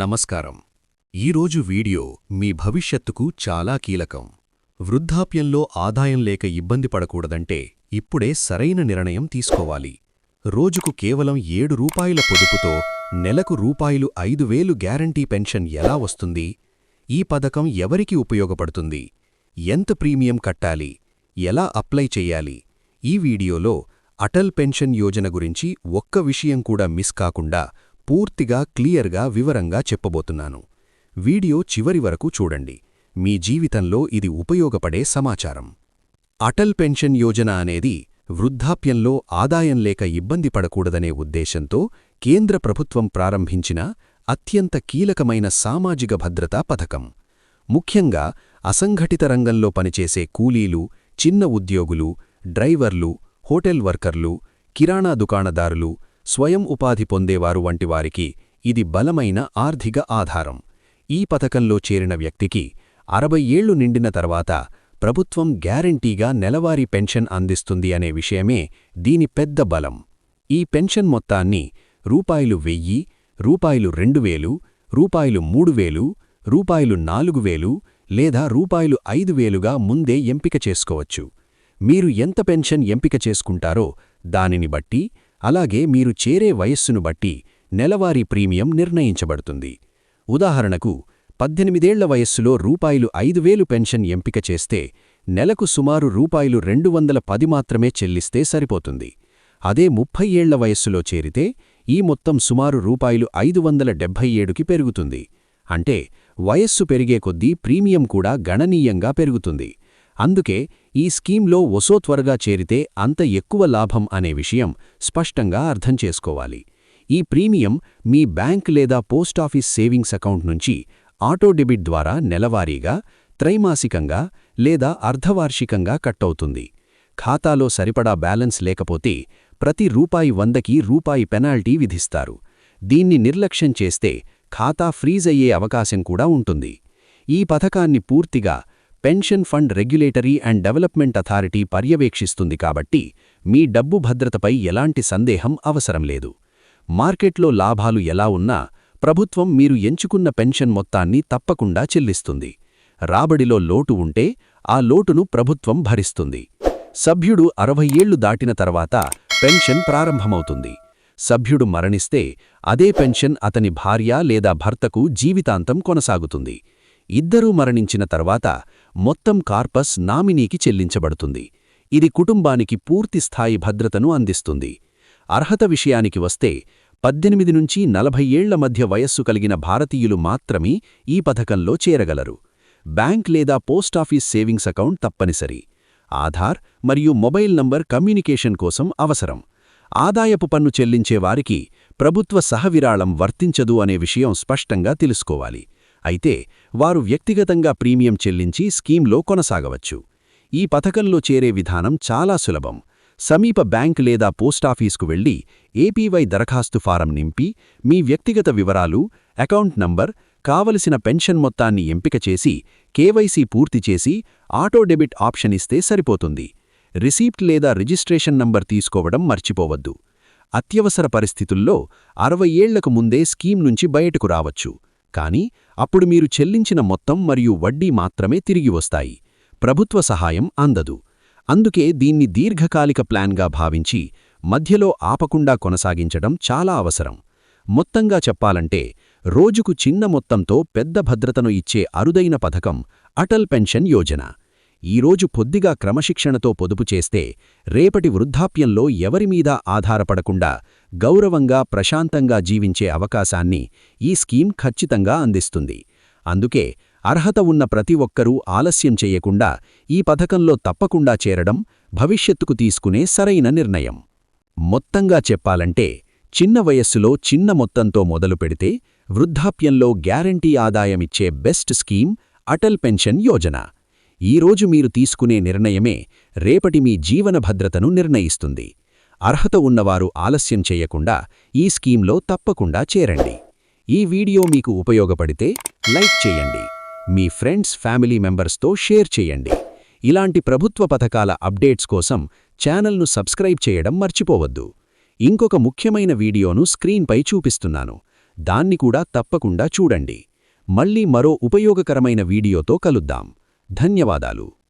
నమస్కారం. ఈరోజు వీడియో మీ భవిష్యత్తుకు చాలా కీలకం. వృద్ధాప్యంలో ఆదాయం లేక ఇబ్బంది పడకూడదంటే ఇప్పుడే సరైన నిర్ణయం తీసుకోవాలి. రోజుకు కేవలం ఏడు రూపాయల పొదుపుతో నెలకు రూపాయలు ఐదు వేలు గ్యారంటీ పెన్షన్ ఎలా వస్తుంది? ఈ పథకం ఎవరికి ఉపయోగపడుతుంది? ఎంత ప్రీమియం కట్టాలి? ఎలా అప్లై చెయ్యాలి ఈ వీడియోలో అటల్ పెన్షన్ యోజన గురించి ఒక్క విషయం కూడా మిస్ కాకుండా పూర్తిగా క్లియర్గా వివరంగా చెప్పబోతున్నాను. వీడియో చివరి వరకు చూడండి. మీ జీవితంలో ఇది ఉపయోగపడే సమాచారం. అటల్ పెన్షన్ యోజన అనేది వృద్ధాప్యంలో ఆదాయం లేక ఇబ్బంది పడకూడదనే ఉద్దేశంతో కేంద్ర ప్రభుత్వం ప్రారంభించిన అత్యంత కీలకమైన సామాజిక భద్రతా పథకం. ముఖ్యంగా అసంఘటిత రంగంలో పనిచేసే కూలీలు చిన్న ఉద్యోగులు డ్రైవర్లు హోటల్ వర్కర్లు కిరాణా దుకాణదారులు స్వయం ఉపాధి పొందేవారు వంటివారికి ఇది బలమైన ఆర్థిక ఆధారం. ఈ పథకంలో చేరిన వ్యక్తికి అరవై ఏళ్ళు నిండిన తర్వాత ప్రభుత్వం గ్యారంటీగా నెలవారీ పెన్షన్ అందిస్తుంది అనే విషయమే దీని పెద్ద బలం. ఈ పెన్షన్ మొత్తాన్ని రూపాయలు వెయ్యి రూపాయలు రెండు వేలు రూపాయలు మూడు వేలు రూపాయలు నాలుగు వేలు లేదా రూపాయలు ఐదు వేలుగా ముందే ఎంపిక చేసుకోవచ్చు. మీరు ఎంత పెన్షన్ ఎంపిక చేసుకుంటారో దానిని బట్టి అలాగే మీరు చేరే వయస్సును బట్టి నెలవారీ ప్రీమియం నిర్ణయించబడుతుంది. ఉదాహరణకు పద్దెనిమిదేళ్ళ వయస్సులో రూపాయలు ఐదు వేలు పెన్షన్ ఎంపిక చేస్తే నెలకు సుమారు రూపాయలు రెండు వందల పది మాత్రమే చెల్లిస్తే సరిపోతుంది. అదే ముప్పై ఏళ్ళ వయస్సులో చేరితే ఈ మొత్తం సుమారు రూపాయలు ఐదు వందల డెబ్భై ఏడుకి పెరుగుతుంది. అంటే వయస్సు పెరిగే కొద్దీ ప్రీమియం కూడా గణనీయంగా పెరుగుతుంది. అందుకే ఈ స్కీంలో ఒసో త్వరగా చేరితే అంత ఎక్కువ లాభం అనే విషయం స్పష్టంగా అర్థం చేసుకోవాలి. ఈ ప్రీమియం మీ బ్యాంక్ లేదా పోస్టాఫీస్ సేవింగ్స్ అకౌంట్ నుంచి ఆటో డెబిట్ ద్వారా నెలవారీగా త్రైమాసికంగా లేదా అర్ధవార్షికంగా కట్టవుతుంది. ఖాతాలో సరిపడా బ్యాలెన్స్ లేకపోతే ప్రతి రూపాయి వందకి రూపాయి పెనాల్టీ విధిస్తారు. దీన్ని నిర్లక్ష్యం చేస్తే ఖాతా ఫ్రీజ్ అయ్యే అవకాశం కూడా ఉంటుంది. ఈ పథకాన్ని పూర్తిగా pension fund regulatory and development authority పర్యవేక్షిస్తుంది కాబట్టి మీ డబ్బు భద్రతపై ఎలాంటి సందేహం అవసరం లేదు. మార్కెట్లో లాభాలు ఎలా ఉన్నా ప్రభుత్వం మీరు ఎంచుకున్న పెన్షన్ మొత్తాన్ని తప్పకుండా చెల్లిస్తుంది. రాబడిలో లోటు ఉంటే ఆ లోటును ప్రభుత్వం భరిస్తుంది. సభ్యుడు అరవై ఏళ్ళు దాటిన తర్వాత పెన్షన్ ప్రారంభమవుతుంది. సభ్యుడు మరణిస్తే అదే పెన్షన్ అతని భార్య లేదా భర్తకు జీవితాంతం కొనసాగుతుంది. ఇద్దరూ మరణించిన తర్వాత మొత్తం కార్పస్ నామినీకి చెల్లించబడుతుంది. ఇది కుటుంబానికి పూర్తిస్థాయి భద్రతను అందిస్తుంది. అర్హత విషయానికి వస్తే పద్దెనిమిది నుంచి నలభై ఏళ్ళ మధ్య వయస్సు కలిగిన భారతీయులు మాత్రమే ఈ పథకంలో చేరగలరు. బ్యాంక్ లేదా పోస్టాఫీస్ సేవింగ్స్ అకౌంట్ తప్పనిసరి. ఆధార్ మరియు మొబైల్ నంబర్ కమ్యూనికేషన్ కోసం అవసరం. ఆదాయపు పన్ను చెల్లించేవారికి ప్రభుత్వ సహవిరాళం వర్తించదు అనే విషయం స్పష్టంగా తెలుసుకోవాలి. అయితే వారు వ్యక్తిగతంగా ప్రీమియం చెల్లించి స్కీంలో కొనసాగవచ్చు. ఈ పథకంలో చేరే విధానం చాలా సులభం. సమీప బ్యాంక్ లేదా పోస్టాఫీస్కు వెళ్ళి ఏపీవై దరఖాస్తు ఫారం నింపి మీ వ్యక్తిగత వివరాలు అకౌంట్ నంబర్ కావలసిన పెన్షన్ మొత్తాన్ని ఎంపిక చేసి కేవైసీ పూర్తి చేసి ఆటో డెబిట్ ఆప్షన్ ఇస్తే సరిపోతుంది. రిసీప్ట్ లేదా రిజిస్ట్రేషన్ నంబర్ తీసుకోవడం మర్చిపోవద్దు. అత్యవసర పరిస్థితుల్లో అరవై ఏళ్ళకు ముందే స్కీం నుంచి బయటకు రావచ్చు. కానీ అప్పుడు మీరు చెల్లించిన మొత్తం మరియు వడ్డీ మాత్రమే తిరిగి వస్తాయి. ప్రభుత్వ సహాయం అందదు. అందుకే దీన్ని దీర్ఘకాలిక ప్లాన్గా భావించి మధ్యలో ఆపకుండా కొనసాగించడం చాలా అవసరం. మొత్తంగా చెప్పాలంటే రోజుకు చిన్న మొత్తంతో పెద్ద భద్రతను ఇచ్చే అరుదైన పథకం అటల్ పెన్షన్ యోజన. ఈరోజు పొద్దిగా క్రమశిక్షణతో పొదుపు చేస్తే రేపటి వృద్ధాప్యంలో ఎవరిమీద ఆధారపడకుండా గౌరవంగా ప్రశాంతంగా జీవించే అవకాశాన్ని ఈ స్కీమ్ ఖచ్చితంగా అందిస్తుంది. అందుకే అర్హత ఉన్న ప్రతి ఒక్కరూ ఆలస్యం చెయ్యకుండా ఈ పథకంలో తప్పకుండా చేరడం భవిష్యత్తుకు తీసుకునే సరైన నిర్ణయం. మొత్తంగా చెప్పాలంటే చిన్న వయస్సులో చిన్న మొత్తంతో మొదలు పెడితే వృద్ధాప్యంలో guarantee ఆదాయమిచ్చే best scheme Atal pension Yojana. ఈరోజు మీరు తీసుకునే నిర్ణయమే రేపటి మీ జీవన భద్రతను నిర్ణయిస్తుంది. అర్హత ఉన్నవారు ఆలస్యం చేయకుండా ఈ స్కీంలో తప్పకుండా చేరండి. ఈ వీడియో మీకు ఉపయోగపడితే లైక్ చేయండి. మీ ఫ్రెండ్స్ ఫ్యామిలీ మెంబర్స్తో షేర్ చేయండి. ఇలాంటి ప్రభుత్వ పథకాల అప్డేట్స్ కోసం ఛానల్ను సబ్స్క్రైబ్ చేయడం మర్చిపోవద్దు. ఇంకొక ముఖ్యమైన వీడియోను స్క్రీన్పై చూపిస్తున్నాను. దాన్ని కూడా తప్పకుండా చూడండి. మళ్ళీ మరో ఉపయోగకరమైన వీడియోతో కలుద్దాం. ధన్యవాదాలు.